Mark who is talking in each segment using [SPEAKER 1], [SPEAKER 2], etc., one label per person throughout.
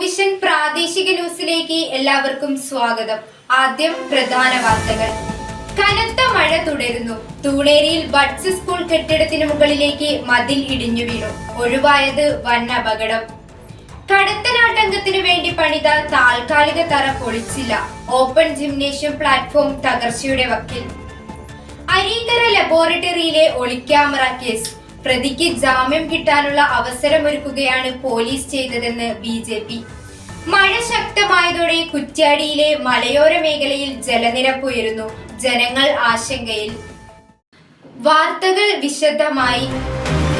[SPEAKER 1] Vision പ്രാദേശിക ന്യൂസിലേക്ക് എല്ലാവർക്കും സ്വാഗതം. ആദ്യം പ്രധാന വാർത്തകൾ. കനത്ത മഴ തുടരുന്നു. തൂണേരിയിൽ ബഡ്സ് സ്കൂൾ കെട്ടിടത്തിന് മുകളിലേക്ക് മതിൽ ഇടിഞ്ഞു വീണു. ഒഴിവായത് വൻ അപകടം. കടത്തനാട്ടംഗത്തിനു വേണ്ടി പണിത താൽക്കാലിക തറ പൊളിച്ചില്ല. ഓപ്പൺ ജിംനേഷ്യം പ്ലാറ്റ്ഫോം തകർച്ചയുടെ വക്കിൽ. അരീക്കര ലബോറട്ടറിയിലെ ഒളിക്യാമറ കേസ്. പ്രതിക്ക് ജാമ്യം കിട്ടാനുള്ള അവസരമൊരുക്കുകയാണ് പോലീസ് ചെയ്തതെന്ന് ബി ജെ പി. മഴ ശക്തമായതോടെ കുറ്റ്യാടിയിലെ മലയോര മേഖലയിൽ ജലനിരപ്പ് ഉയരുന്നു. ജനങ്ങൾ ആശങ്കയിൽ. വാർത്തകൾ വിശദമായി.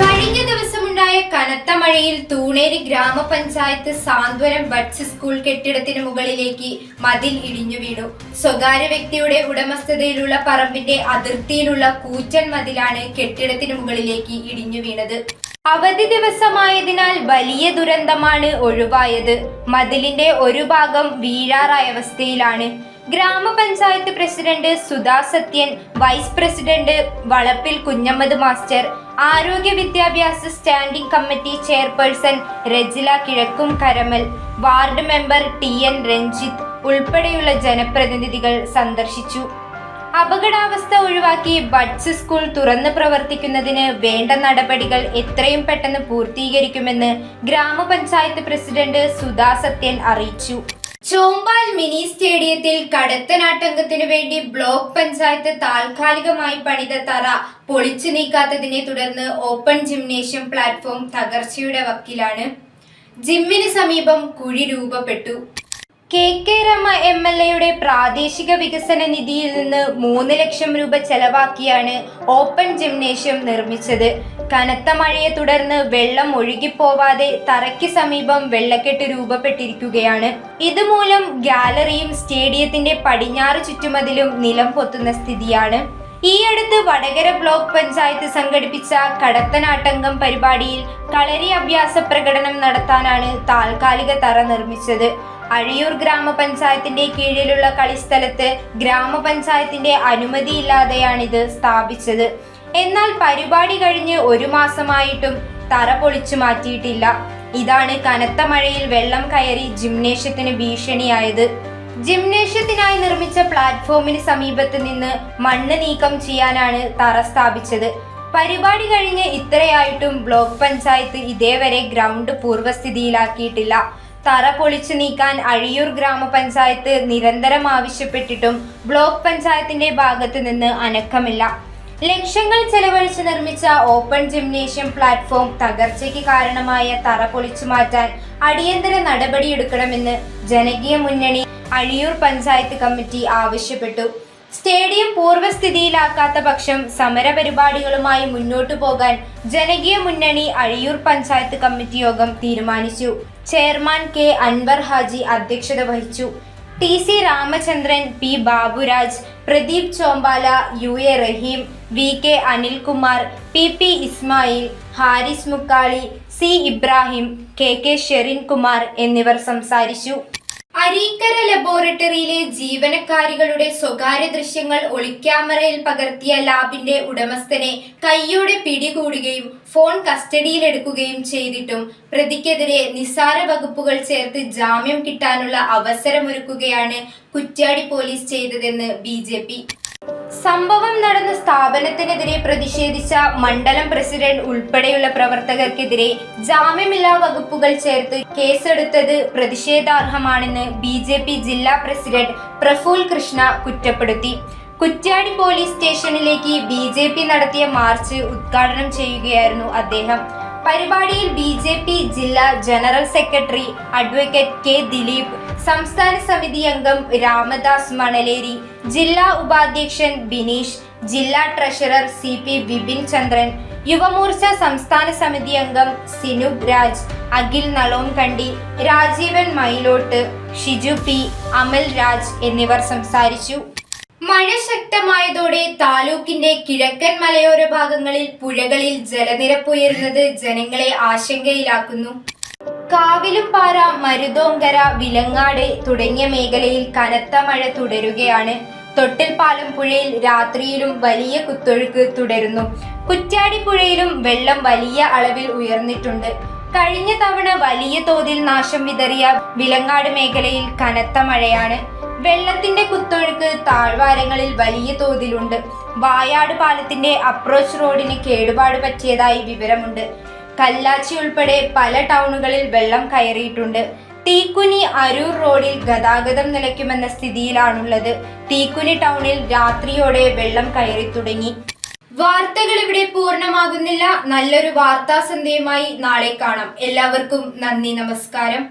[SPEAKER 1] കഴിഞ്ഞ ദിവസമുണ്ടായ കനത്ത മഴയിൽ തൂണേരി ഗ്രാമപഞ്ചായത്ത് സാന്ത്വനം ബഡ്സ് സ്കൂൾ കെട്ടിടത്തിന് മുകളിലേക്ക് മതിൽ ഇടിഞ്ഞു വീണു. സ്വകാര്യ വ്യക്തിയുടെ ഉടമസ്ഥതയിലുള്ള പറമ്പിന്റെ അതിർത്തിയിലുള്ള കൂറ്റൻ മതിലാണ് കെട്ടിടത്തിന് മുകളിലേക്ക് ഇടിഞ്ഞു വീണത്. അവധി ദിവസമായതിനാൽ വലിയ ദുരന്തമാണ് ഒഴിവായത്. മതിലിന്റെ ഒരു ഭാഗം വീഴാറായ അവസ്ഥയിലാണ്. ഗ്രാമപഞ്ചായത്ത് president Sudha Sathyan vice president Valappil Kunhammad master ആരോഗ്യ വിദ്യാഭ്യാസ സ്റ്റാൻഡിംഗ് കമ്മിറ്റി ചെയർപേഴ്സൺ രജില കിഴക്കും Karamal ward member T N Ranjith ഉൾപ്പെടെയുള്ള ജനപ്രതിനിധികൾ സന്ദർശിച്ചു. അപകടാവസ്ഥ ഒഴിവാക്കി ബഡ്സ് സ്കൂൾ തുറന്ന് പ്രവർത്തിക്കുന്നതിന് വേണ്ട നടപടികൾ എത്രയും പെട്ടെന്ന് പൂർത്തീകരിക്കുമെന്ന് ഗ്രാമപഞ്ചായത്ത് പ്രസിഡന്റ് സുധാ സത്യൻ അറിയിച്ചു. ചോമ്പാൽ മിനി സ്റ്റേഡിയത്തിൽ കടത്തനാട്ടംഗത്തിനു വേണ്ടി ബ്ലോക്ക് പഞ്ചായത്ത് താൽക്കാലികമായി പണിത തറ പൊളിച്ചു നീക്കാത്തതിനെ തുടർന്ന് ഓപ്പൺ ജിംനേഷ്യം പ്ലാറ്റ്ഫോം തകർച്ചയുടെ വക്കിലാണ്. ജിമ്മിന് സമീപം കുഴി രൂപപ്പെട്ടു. K K Rama M L എയുടെ പ്രാദേശിക വികസന നിധിയിൽ നിന്ന് മൂന്ന് ലക്ഷം രൂപ ചെലവാക്കിയാണ് ഓപ്പൺ ജിംനേഷ്യം നിർമ്മിച്ചത്. കനത്ത മഴയെ തുടർന്ന് വെള്ളം ഒഴുകിപ്പോവാതെ തറയ്ക്ക് സമീപം വെള്ളക്കെട്ട് രൂപപ്പെട്ടിരിക്കുകയാണ്. ഇതുമൂലം ഗാലറിയും സ്റ്റേഡിയത്തിന്റെ പടിഞ്ഞാറ് ചുറ്റുമതിലും നിലം പൊത്തുന്ന സ്ഥിതിയാണ്. ഈ അടുത്ത് വടകര ബ്ലോക്ക് പഞ്ചായത്ത് സംഘടിപ്പിച്ച കടത്തനാട്ടംഗം പരിപാടിയിൽ കളരി അഭ്യാസ പ്രകടനം നടത്താനാണ് താൽക്കാലിക തറ നിർമ്മിച്ചത്. അഴിയൂർ ഗ്രാമപഞ്ചായത്തിന്റെ കീഴിലുള്ള കളിസ്ഥലത്ത് ഗ്രാമപഞ്ചായത്തിന്റെ ഇത് സ്ഥാപിച്ചത്. എന്നാൽ പരിപാടി കഴിഞ്ഞ് ഒരു മാസമായിട്ടും തറ പൊളിച്ചു മാറ്റിയിട്ടില്ല. ഇതാണ് കനത്ത മഴയിൽ വെള്ളം കയറി ജിംനേഷ്യത്തിന് ഭീഷണിയായത്. ജിംനേഷ്യത്തിനായി നിർമ്മിച്ച പ്ലാറ്റ്ഫോമിന് സമീപത്ത് നിന്ന് മണ്ണ് നീക്കം ചെയ്യാനാണ് തറ സ്ഥാപിച്ചത്. പരിപാടി കഴിഞ്ഞ് ഇത്രയായിട്ടും ബ്ലോക്ക് പഞ്ചായത്ത് ഇതേവരെ ഗ്രൗണ്ട് പൂർവസ്ഥിതിയിലാക്കിയിട്ടില്ല തറ പൊളിച്ചു നീക്കാൻ അഴിയൂർ ഗ്രാമപഞ്ചായത്ത് നിരന്തരം ആവശ്യപ്പെട്ടിട്ടും ബ്ലോക്ക് പഞ്ചായത്തിന്റെ ഭാഗത്ത് നിന്ന് അനക്കമില്ല. ലക്ഷങ്ങൾ ചെലവഴിച്ച് നിർമ്മിച്ച ഓപ്പൺ ജിംനേഷ്യം പ്ലാറ്റ്ഫോം തകർച്ചയ്ക്ക് കാരണമായ തറ പൊളിച്ചു മാറ്റാൻ അടിയന്തര നടപടിയെടുക്കണമെന്ന് ജനകീയ മുന്നണി അഴിയൂർ പഞ്ചായത്ത് കമ്മിറ്റി ആവശ്യപ്പെട്ടു. സ്റ്റേഡിയം പൂർവസ്ഥിതിയിലാക്കാത്ത പക്ഷം സമരപരിപാടികളുമായി മുന്നോട്ടു പോകാൻ ജനകീയ മുന്നണി അഴിയൂർ പഞ്ചായത്ത് കമ്മിറ്റി യോഗം തീരുമാനിച്ചു. ചെയർമാൻ കെ അൻവർ ഹാജി അധ്യക്ഷത വഹിച്ചു. T C Ramachandran P Baburaj Pradeep Chombala U A Rahim V K Anilkumar P P Ismail Haris Mukkali C Ibrahim K K Sherin Kumar എന്നിവർ സംസാരിച്ചു. അരീക്കര ലബോറട്ടറിയിലെ ജീവനക്കാരികളുടെ സ്വകാര്യ ദൃശ്യങ്ങൾ ഒളിക്യാമറയിൽ പകർത്തിയ ലാബിന്റെ ഉടമസ്ഥനെ കൈയോടെ പിടികൂടുകയും ഫോൺ കസ്റ്റഡിയിലെടുക്കുകയും ചെയ്തിട്ടും പ്രതിക്കെതിരെ നിസ്സാര വകുപ്പുകൾ ചേർത്ത് ജാമ്യം കിട്ടാനുള്ള അവസരമൊരുക്കുകയാണ് കുറ്റ്യാടി പോലീസ് ചെയ്തതെന്ന് ബി സംഭവം നടന്ന സ്ഥാപനത്തിനെതിരെ പ്രതിഷേധിച്ച മണ്ഡലം പ്രസിഡന്റ് ഉൾപ്പെടെയുള്ള പ്രവർത്തകർക്കെതിരെ ജാമ്യമില്ലാ വകുപ്പുകൾ ചേർത്ത് കേസെടുത്തത് പ്രതിഷേധാർഹമാണെന്ന് ബി ജെ പി ജില്ലാ പ്രസിഡന്റ് പ്രഫുൽ കൃഷ്ണ കുറ്റപ്പെടുത്തി. കുറ്റ്യാടി പോലീസ് സ്റ്റേഷനിലേക്ക് ബി നടത്തിയ മാർച്ച് ഉദ്ഘാടനം ചെയ്യുകയായിരുന്നു അദ്ദേഹം. പരിപാടിയിൽ ബി ജെ പി ജില്ലാ general secretary advocate K Dileep സംസ്ഥാന സമിതി അംഗം രാമദാസ് മണലേരി ജില്ലാ ഉപാധ്യക്ഷൻ ബിനീഷ് ജില്ലാ treasurer C P Vipin Chandran Yuvamorcha സംസ്ഥാന സമിതി അംഗം സിനുബ് രാജ് അഖിൽ നളോംകണ്ടി രാജീവൻ മൈലോട്ട് ഷിജു പി അമൽ രാജ് എന്നിവർ സംസാരിച്ചു. മഴ ശക്തമായതോടെ താലൂക്കിന്റെ കിഴക്കൻ മലയോര ഭാഗങ്ങളിൽ പുഴകളിൽ ജലനിരപ്പ് ഉയരുന്നത് ജനങ്ങളെ ആശങ്കയിലാക്കുന്നു. കാവിലുംപാറ മരുതോങ്കര വിലങ്ങാട് തുടങ്ങിയ മേഖലയിൽ കനത്ത മഴ തുടരുകയാണ്. തൊട്ടിൽപ്പാലം പുഴയിൽ രാത്രിയിലും വലിയ കുത്തൊഴുക്ക് തുടരുന്നു. കുറ്റ്യാടി പുഴയിലും വെള്ളം വലിയ അളവിൽ ഉയർന്നിട്ടുണ്ട്. കഴിഞ്ഞ തവണ വലിയ തോതിൽ നാശം വിതറിയ വിലങ്ങാട് മേഖലയിൽ കനത്ത മഴയാണ്. വെള്ളത്തിന്റെ കുത്തൊഴുക്ക് താഴ്വാരങ്ങളിൽ വലിയ തോതിലുണ്ട്. വായാട് പാലത്തിന്റെ അപ്രോച്ച് റോഡിന് കേടുപാട് പറ്റിയതായി വിവരമുണ്ട്. കല്ലാച്ചി ഉൾപ്പെടെ പല ടൗണുകളിൽ വെള്ളം കയറിയിട്ടുണ്ട്. തീക്കുനി അരൂർ റോഡിൽ ഗതാഗതം നിലയ്ക്കുമെന്ന സ്ഥിതിയിലാണുള്ളത്. തീക്കുനി ടൗണിൽ രാത്രിയോടെ വെള്ളം കയറി തുടങ്ങി. വാർത്തകൾ ഇവിടെ പൂർണമാകുന്നില്ല. നല്ലൊരു വാർത്താ സന്ധ്യയുമായി നാളെ കാണാം. എല്ലാവർക്കും നന്ദി നമസ്കാരം.